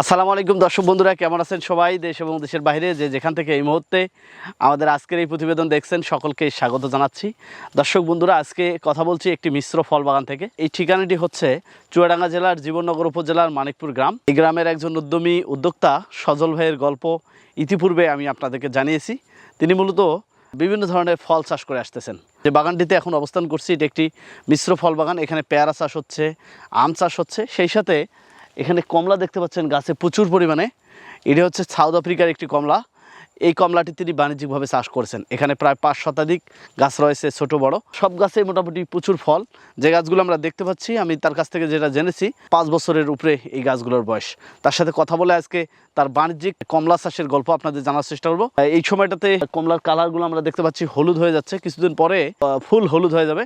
আসসালামু আলাইকুম দর্শক বন্ধুরা, কেমন আছেন সবাই? দেশ এবং দেশের বাইরে যে যেখান থেকে এই মুহূর্তে আমাদের আজকের এই প্রতিবেদন দেখছেন, সকলকে স্বাগত জানাচ্ছি। দর্শক বন্ধুরা, আজকে কথা বলছি একটি মিশ্র ফল বাগান থেকে। এই ঠিকানাটি হচ্ছে চুয়াডাঙ্গা জেলার জীবননগর উপজেলার মানিকপুর গ্রাম। এই গ্রামের একজন উদ্যমী উদ্যোক্তা সজল ভাইয়ের গল্প ইতিপূর্বে আমি আপনাদেরকে জানিয়েছি। তিনি মূলত বিভিন্ন ধরনের ফল চাষ করে আসতেছেন। যে বাগানটিতে এখন অবস্থান করছি, এটি একটি মিশ্র ফল বাগান এখানে পেয়ারা চাষ হচ্ছে, আম চাষ হচ্ছে। সেই সাথে এখানে কমলা দেখতে পাচ্ছেন, গাছে প্রচুর পরিমাণে। এটা হচ্ছে সাউথ আফ্রিকার একটি কমলা। এই কমলাটি তিনি বাণিজ্যিকভাবে চাষ করেছেন। এখানে প্রায় পাঁচ শতাধিক গাছ রয়েছে ছোট, বড়। সব গাছে মোটামুটি প্রচুর ফল। যে গাছগুলো আমরা দেখতে পাচ্ছি, আমি তার কাছ থেকে যেটা জেনেছি, পাঁচ বছরের উপরে এই গাছগুলোর বয়স। তার সাথে কথা বলে আজকে তার বাণিজ্যিক কমলা চাষের গল্প আপনাদের জানার চেষ্টা করব। এই সময়টাতে কমলার কালারগুলো আমরা দেখতে পাচ্ছি হলুদ হয়ে যাচ্ছে। কিছুদিন পরে ফুল হলুদ হয়ে যাবে।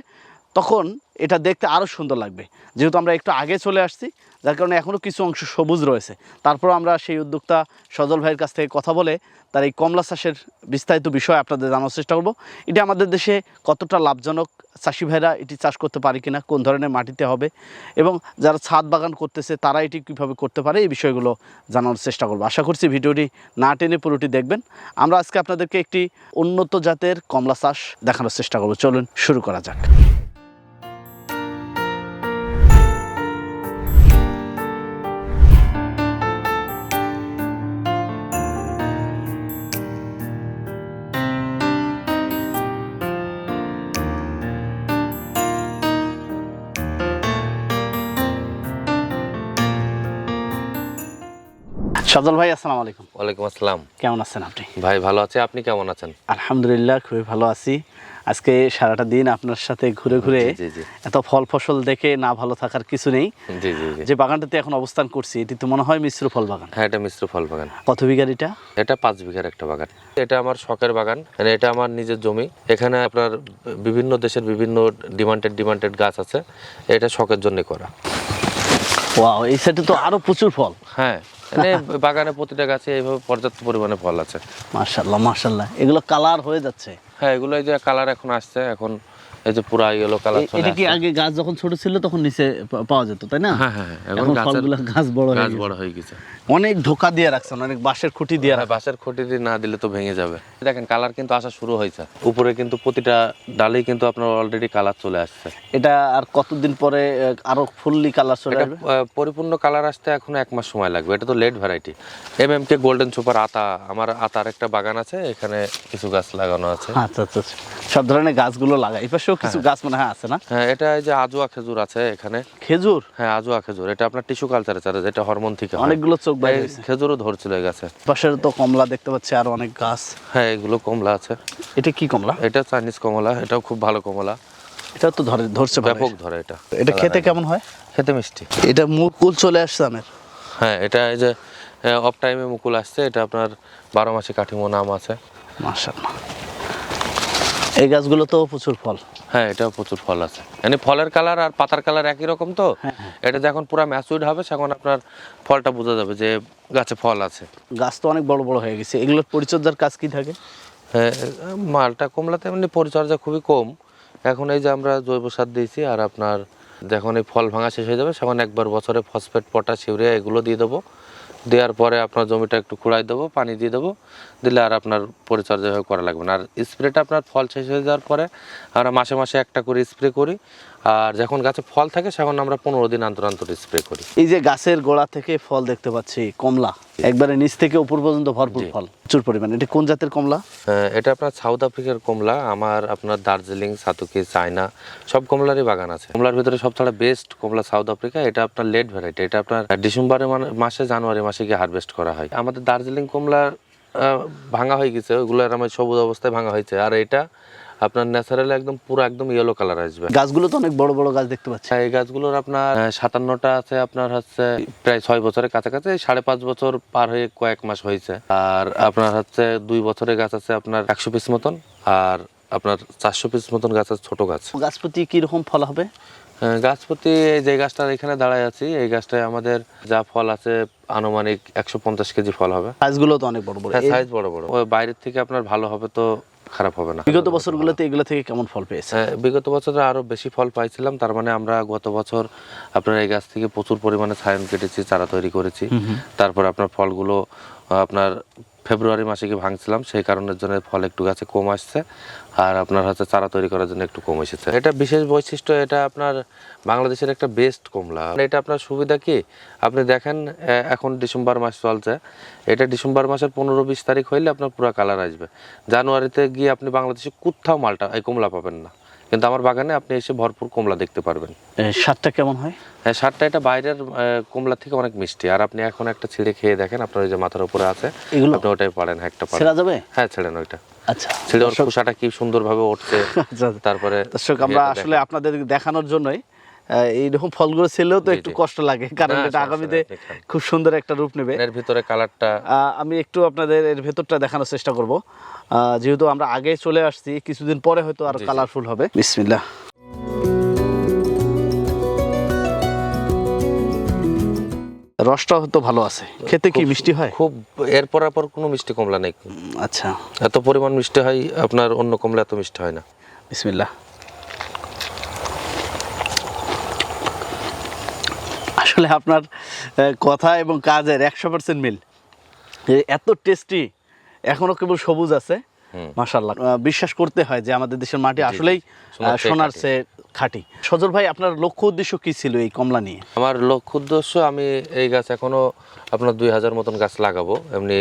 তখন এটা দেখতে আরও সুন্দর লাগবে। যেহেতু আমরা একটু আগে চলে আসছি যার কারণে এখনও কিছু অংশ সবুজ রয়েছে। তারপর আমরা সেই উদ্যোক্তা সজল ভাইয়ের কাছ থেকে কথা বলে তার এই কমলা চাষের বিস্তারিত বিষয় আপনাদের জানার চেষ্টা করব। এটি আমাদের দেশে কতটা লাভজনক? চাষি ভাইরা এটি চাষ করতে পারে কিনা? কোন ধরনের মাটিতে হবে? এবং যারা ছাদ বাগান করতেছে, তারা এটি কীভাবে করতে পারে? এই বিষয়গুলো জানানোর চেষ্টা করব। আশা করছি ভিডিওটি না টেনে পুরোটি দেখবেন। আমরা আজকে আপনাদেরকে একটি উন্নত জাতের কমলা চাষ দেখানোর চেষ্টা করব। চলুন শুরু করা যাক। সজল ভাই আসসালামু আলাইকুম। ওয়ালাইকুম আসসালাম। কেমন আছেন আপনি? ভাই ভালো আছে। আপনি কেমন আছেন? আলহামদুলিল্লাহ খুবই ভালো আছি। আজকে সারাটা দিন আপনার সাথে ঘুরে ঘুরে। এত ফল ফসল দেখে না ভালো থাকার কিছু নেই। যে বাগানটাতে এখন অবস্থান করছি এটি তো মনে হয় মিশ্র ফল বাগান। হ্যাঁ এটা মিশ্র ফল বাগান। কত বিঘার এটা? এটা পাঁচ বিঘার একটা বাগান। এটা আমার শখের বাগান। মানে এটা আমার নিজের জমি। এখানে আপনার বিভিন্ন দেশের বিভিন্ন ডিমান্ডেড ডিমান্ডেড গাছ আছে। এটা শখের জন্য করা। ওয়াও এই সাইডে তো আরও প্রচুর ফল। হ্যাঁ। মানে বাগানে প্রতিটা গাছে এইভাবে পর্যাপ্ত পরিমাণে ফল আছে। মার্শাল্লাহ মার্শাল্লাহ এগুলো কালার হয়ে যাচ্ছে। হ্যাঁ এগুলো যে কালার এখন আসছে এখন এই যে পুরা ইয়েলো কালার চলে এটা কি আগে গাছ যখন ছোট ছিল তখন নিচে পাওয়া যেত তাই না? হ্যাঁ হ্যাঁ হ্যাঁ, এখন ফলগুলো গাছ বড় হয়ে গাছ। বড় হয়ে গেছে। অনেক ধোকা দিয়ে রাখছেন অনেক বাঁশের খুঁটি দিয়ে হ্যাঁ, বাঁশের খুঁটি দিয়ে না দিলে তো ভেঙে যাবে। দেখেন কালার কিন্তু আসা শুরু হয়েছে। উপরে কিন্তু প্রতিটা ডালেই কিন্তু আপনার অলরেডি কালার চলে আসছে। এটা আর কতদিন পরে আরও ফুললি কালার চলে আসবে? পরিপূর্ণ কালার আসতে এখন এক মাস সময় লাগবে। এটা তো late variety M M K golden super আতা আমার আতার একটা বাগান আছে এখানে কিছু গাছ লাগানো আছে। আচ্ছা আচ্ছা আচ্ছা। সব ধরনের গাছগুলো লাগাই। পাশেও কিছু গাছ মনে হয় আছে না? হ্যাঁ এটা এই যে আজুয়া খেজুর আছে এখানে। খেজুর? হ্যাঁ আজুয়া খেজুর। এটা আপনার টিস্যু কালচারে চারে যেটা হরমোন থেকে অনেকগুলো চোখ হয়েছে। খেজুরও ধরছিল এই গাছে। পাশের তো কমলা দেখতে পাচ্ছি আর অনেক গাছ। হ্যাঁ এগুলো কমলা আছে। এটা কি কমলা? এটা চাইনিজ কমলা এটাও খুব ভালো কমলা। এটা তো ধরে ধরছে ব্যাপক ধরে এটা। এটা খেতে কেমন হয়? খেতে মিষ্টি। এটা মুকুল চলে আসছে আমের। হ্যাঁ এটা এই যে অফ টাইমে মুকুল আসছে এটা আপনার বারো মাসে কাঠিমো নাম আছে। মাশাআল্লাহ। এই গাছগুলো তো প্রচুর ফল। হ্যাঁ এটাও প্রচুর ফল আছে। মানে ফলের কালার আর পাতার কালার একই রকম তো? হ্যাঁ, এটা যখন পুরো ম্যাচুইড হবে তখন আপনার ফলটা বোঝা যাবে যে গাছে ফল আছে। গাছ তো অনেক বড় বড় হয়ে গেছে। এগুলোর পরিচর্যার কাজ কি থাকে? হ্যাঁ, মালটা কমলাতে এমনি পরিচর্যা খুবই কম। এখন এই যে আমরা জৈব সার দিয়েছি আর আপনার যখন এই ফল ভাঙা শেষ হয়ে যাবে তখন একবার বছরে ফসফেট পটাশ ইউরিয়া এগুলো দিয়ে দেবো। দেওয়ার পরে আপনার জমিটা একটু খুঁড়াই দেবো, পানি দিয়ে দেবো, দিলে আর আপনার পরিচর্যা করা লাগবে না। আর স্প্রেটা আপনার ফল শেষ হয়ে যাওয়ার পরে আমরা মাসে মাসে একটা করে স্প্রে করি। আর যখন গাছে ফল থাকে, সেখন আমরা পনেরো দিন অন্তর অন্তর স্প্রে করি। এই যে গাছের গোড়া থেকে ফল দেখতে পাচ্ছি, কমলা। একবারে নিচ থেকে উপর পর্যন্ত ভরপুর ফল প্রচুর পরিমাণে। এটা কোন জাতের কমলা? আহ, এটা আপনার সাউথ আফ্রিকার কমলা আমার আপনার দার্জিলিং সাতুকি চায়না সব কমলারই বাগান আছে। কমলার ভিতরে সবথেকে বেস্ট কমলা সাউথ আফ্রিকা এটা আপনার লেট ভ্যারাইটি এটা আপনার ডিসেম্বরের মানে- মাসে জানুয়ারি মাসে গিয়ে হারভেস্ট করা হয়। আমাদের দার্জিলিং কমলা ভাঙা হয়ে গেছে ওইগুলো আমার সবুজ অবস্থায় ভাঙা হয়েছে। আর এটা আপনার ন্যাচারাল একদম পুরো একদম ইয়েলো কালার আসবে। গাছগুলো তো অনেক বড় বড় গাছ দেখতে পাচ্ছি। এই গাছগুলোর আপনার সাতান্নটা আছে আপনার হচ্ছে প্রায় ছয় বছরের কাছাকাছি সাড়ে পাঁচ বছর পার হয়ে কয়েক মাস হয়েছে। আর আপনার হচ্ছে দুই বছরের গাছ আছে আপনার একশো পিস মতন আর আপনার চারশো পিস মতন গাছ আছে ছোট গাছ। গাছ প্রতি কীরকম ফল হবে? আহ, গাছ প্রতি এই যে গাছটার এখানে দাঁড়ায় আছি এই গাছটায় আমাদের যা ফল আছে আনুমানিক একশো পঞ্চাশ কেজি ফল হবে। গাছগুলো তো অনেক বড় বড়। হ্যাঁ সাইজ বড় বড়। ওই বাইরের থেকে আপনার ভালো হবে তো খারাপ হবে না। বিগত বছরগুলোতে এগুলো থেকে কেমন ফল পেয়েছে হ্যাঁ, বিগত বছরে আরও বেশি ফল পাইছিলাম। তার মানে আমরা গত বছর আপনার এই গাছ থেকে প্রচুর পরিমাণে ছায়ন কেটেছি চারা তৈরি করেছি। তারপর আপনার ফলগুলো আপনার ফেব্রুয়ারি মাসে কি ভাঙছিলাম, সেই কারণের জন্য ফল একটু গাছে কম আসছে, আর আপনার হচ্ছে চারা তৈরি করার জন্য একটু কম এসেছে। এটা বিশেষ বৈশিষ্ট্য, এটা আপনার বাংলাদেশের একটা বেস্ট কমলা। এটা আপনার সুবিধা কি? আপনি দেখেন এখন ডিসেম্বর মাস চলছে। এটা ডিসেম্বর মাসের পনেরো বিশ তারিখ হইলে আপনার পুরো কালার আসবে। জানুয়ারিতে গিয়ে আপনি বাংলাদেশে কোথাও মালটা, এই কমলা পাবেন না। কিন্তু আমার বাগানে আপনি এসে ভরপুর কমলা দেখতে পারবেন। স্বাদটা কেমন হয়? হ্যাঁ স্বাদটা এটা বাইরের কমলা থেকে অনেক মিষ্টি। আর আপনি এখন একটা ছিঁড়ে খেয়ে দেখেন আপনার ওই যে মাথার উপরে আছে এগুলো? আপনি ওটাই পারেন একটা পারেন। ছেড়া যাবে? হ্যাঁ ছেড়েন ওইটা। আচ্ছা ছেড়ে ওর খোসাটা কি সুন্দরভাবে উঠছে আচ্ছা, তারপরে দর্শক আমরা আসলে আপনাদের দেখানোর জন্যই এইরকম ফলগুলো ছেলেও তো একটু কষ্ট লাগে কারণ এটা আগামীতে। খুব সুন্দর একটা রূপ নেবে। এর ভিতরে কালারটা আমি একটু আপনাদের এর ভেতরটা দেখানোর চেষ্টা করব। যেহেতু আমরা আগে চলে আসছি কিছুদিন পরে হয়তো আরও। কালারফুল হবে। বিসমিল্লাহ। রসটা হয়তো ভালো আছে। খেতে কি মিষ্টি হয়? খুব এরপর পর কোনো মিষ্টি কমলা নেই। আচ্ছা। এত পরিমাণ মিষ্টি হয় আপনার অন্য কমলা এত মিষ্টি হয় না। বিসমিল্লাহ। আসলে আপনার কথা এবং কাজের একশো পার্সেন্ট মিল। এত টেস্টি এখনও কেবল সবুজ আছে। মাসাল্লাহ বিশ্বাস করতে হয় যে আমাদের দেশের মাটি আসলেই সোনার চেয়ে খাঁটি। সজল ভাই আপনার লক্ষ্য উদ্দেশ্য কি ছিল এই কমলা নিয়ে? আমার লক্ষ্য উদ্দেশ্য আমি এই গাছ এখনও আপনার দুই হাজার মতন গাছ লাগাবো। এমনি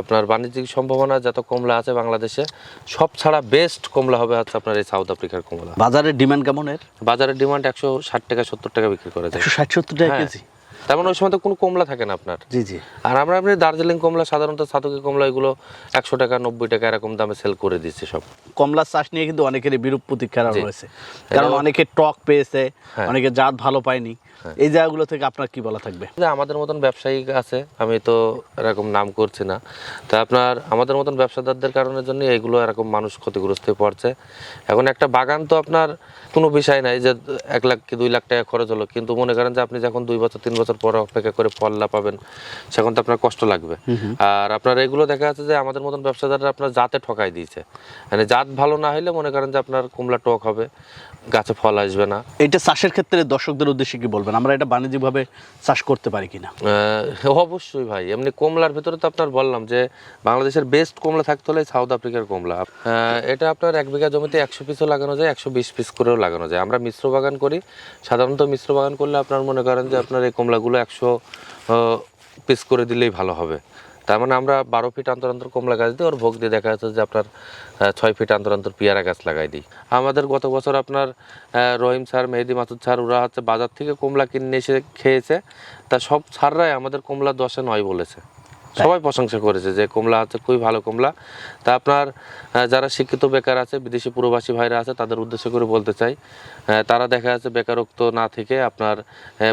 আপনার বাণিজ্যিক সম্ভাবনা যত কমলা আছে বাংলাদেশে সব ছাড়া বেস্ট কমলা হবে হচ্ছে আপনার এই সাউথ আফ্রিকার কমলা। বাজারের ডিমান্ড কেমন এর? বাজারের ডিমান্ড একশো ষাট টাকা সত্তর টাকা বিক্রি করা যায় একশো ষাট সত্তর টাকা হ্যাঁ। কেজি? তার মানে ওই সময় তো কোনো কমলা থাকে না আপনার। জি জি। আর আমরা আপনি দার্জিলিং কমলা সাধারণত সাতকি কমলা এগুলো একশো টাকা নব্বই টাকা এরকম দামে সেল করে দিচ্ছে সব। কমলা চাষ নিয়ে কিন্তু অনেকেরই বিরূপ প্রতিক্রিয়া রয়েছে। কারণ অনেকে টক পেয়েছে হ্যাঁ। অনেকে জাত ভালো পায়নি। এই জায়গাগুলো থেকে আপনার কি বলা থাকবে? আমাদের মতন ব্যবসায়ী আছে আমি তো এরকম নাম করছি না। তা আপনার আমাদের মতন ব্যবসাদারদের কারণের জন্য এগুলো এরকম মানুষ ক্ষতিগ্রস্ত হয়ে পড়ছে। এখন একটা বাগান তো আপনার কোনো বিষয় নাই যে এক লাখ কি দুই লাখ টাকা খরচ হলো। কিন্তু মনে করেন যে আপনি যখন দুই বছর তিন বছর পরে অপেক্ষা করে ফল না পাবেন সেখন তো আপনার কষ্ট লাগবে। আর আপনার এগুলো দেখা যাচ্ছে যে আমাদের মতন ব্যবসাদাররা আপনার জাতে ঠকাই দিয়েছে। মানে জাত ভালো না হলে মনে করেন যে আপনার কুমলা টক হবে গাছে ফল আসবে না। এটা চাষের ক্ষেত্রে দর্শকদের উদ্দেশ্যে কি বলবেন? আমরা এটা বাণিজ্যিকভাবে চাষ করতে পারি কিনা? অবশ্যই ভাই। এমনি কমলার ভিতরে তো আপনার বললাম যে বাংলাদেশের বেস্ট কমলা থাকতে হলে সাউথ আফ্রিকার কমলা। এটা আপনার এক বিঘা জমিতে একশো পিসও লাগানো যায় একশো বিশ পিস করেও লাগানো যায়। আমরা মিশ্র বাগান করি। সাধারণত মিশ্র বাগান করলে আপনার মনে করেন যে আপনার এই কমলাগুলো একশো পিস করে দিলেই ভালো হবে। তার মানে আমরা বারো ফিট অন্তর অন্তর কমলা গাছ দিই ওর ভোগ দিয়ে দেখা যাচ্ছে যে আপনার ছয় ফিট অন্তর অন্তর পেয়ারা গাছ লাগাই দিই। আমাদের গত বছর আপনার রহিম স্যার, মেহেদি মাসুদ স্যার, ওরা হচ্ছে বাজার থেকে কমলা কিনে এসে খেয়েছে। তা সব স্যাররাই আমাদের কমলা দশে নয় বলেছে। সবাই প্রশংসা করেছে যে কমলা হচ্ছে খুবই ভালো কমলা। তা আপনার যারা শিক্ষিত বেকার আছে বিদেশি প্রবাসী ভাইরা আছে তাদের উদ্দেশ্য করে বলতে চাই তারা দেখা যাচ্ছে বেকারত্ব না থেকে আপনার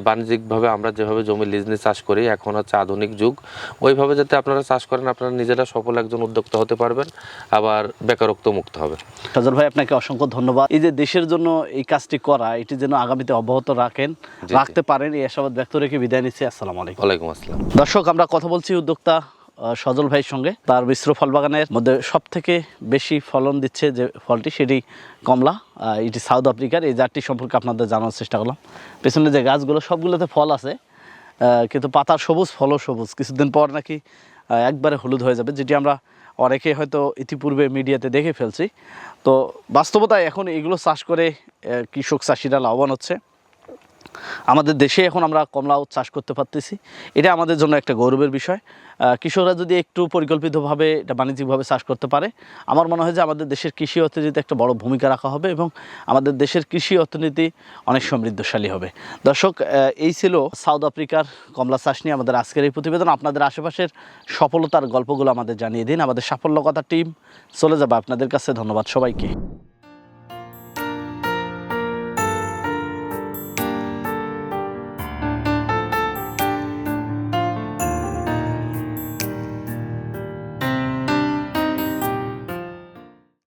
বাণিজ্যিকভাবে আমরা যেভাবে জমি লিজ নিয়ে চাষ করি এখন হচ্ছে আধুনিক যুগ। ওইভাবে যাতে আপনারা চাষ করেন আপনারা নিজেরা সফল একজন উদ্যোক্তা হতে পারবেন আবার বেকারত্ব মুক্ত হবে। সজল ভাই আপনাকে অসংখ্য ধন্যবাদ। এই যে দেশের জন্য এই কাজটি করা এটি যেন আগামীতে অব্যাহত রাখেন রাখতে পারেন এই আশাবাদ ব্যক্ত রেখে বিদায় নিচ্ছি। আসসালামু আলাইকুম। ওয়ালাইকুম আসসালাম। দর্শক আমরা কথা বলছি উদ্যোক্তা আহ, সজল ভাইয়ের সঙ্গে। তার মিশ্র ফল বাগানের মধ্যে সব থেকে বেশি ফলন দিচ্ছে যে ফলটি সেটি কমলা। এটি সাউথ আফ্রিকার। এই জাতটি সম্পর্কে আপনাদের জানার চেষ্টা করলাম। পেছনে যে গাছগুলো সবগুলোতে ফল আছে। কিন্তু পাতার সবুজ ফলও সবুজ। কিছুদিন পর নাকি একবারে হলুদ হয়ে যাবে যেটি আমরা অনেকে হয়তো ইতিপূর্বে মিডিয়াতে দেখে ফেলছি। তো বাস্তবতায় এখন এগুলো চাষ করে কৃষক চাষিরা লাভবান হচ্ছে। আমাদের দেশে এখন আমরা কমলা চাষ করতে পারতেছি। এটা আমাদের জন্য একটা গৌরবের বিষয়। কৃষকরা যদি একটু পরিকল্পিতভাবে এটা বাণিজ্যিকভাবে চাষ করতে পারে, আমার মনে হয় যে আমাদের দেশের কৃষি অর্থনীতিতে একটা বড় ভূমিকা রাখা হবে এবং আমাদের দেশের কৃষি অর্থনীতি অনেক সমৃদ্ধশালী হবে। দর্শক এই ছিল সাউথ আফ্রিকার কমলা চাষ নিয়ে আমাদের আজকের এই প্রতিবেদন। আপনাদের আশেপাশের সফলতার গল্পগুলো আমাদের জানিয়ে দিন। আমাদের সাফল্য কথা টিম চলে যাবে। আপনাদের কাছে ধন্যবাদ সবাইকে।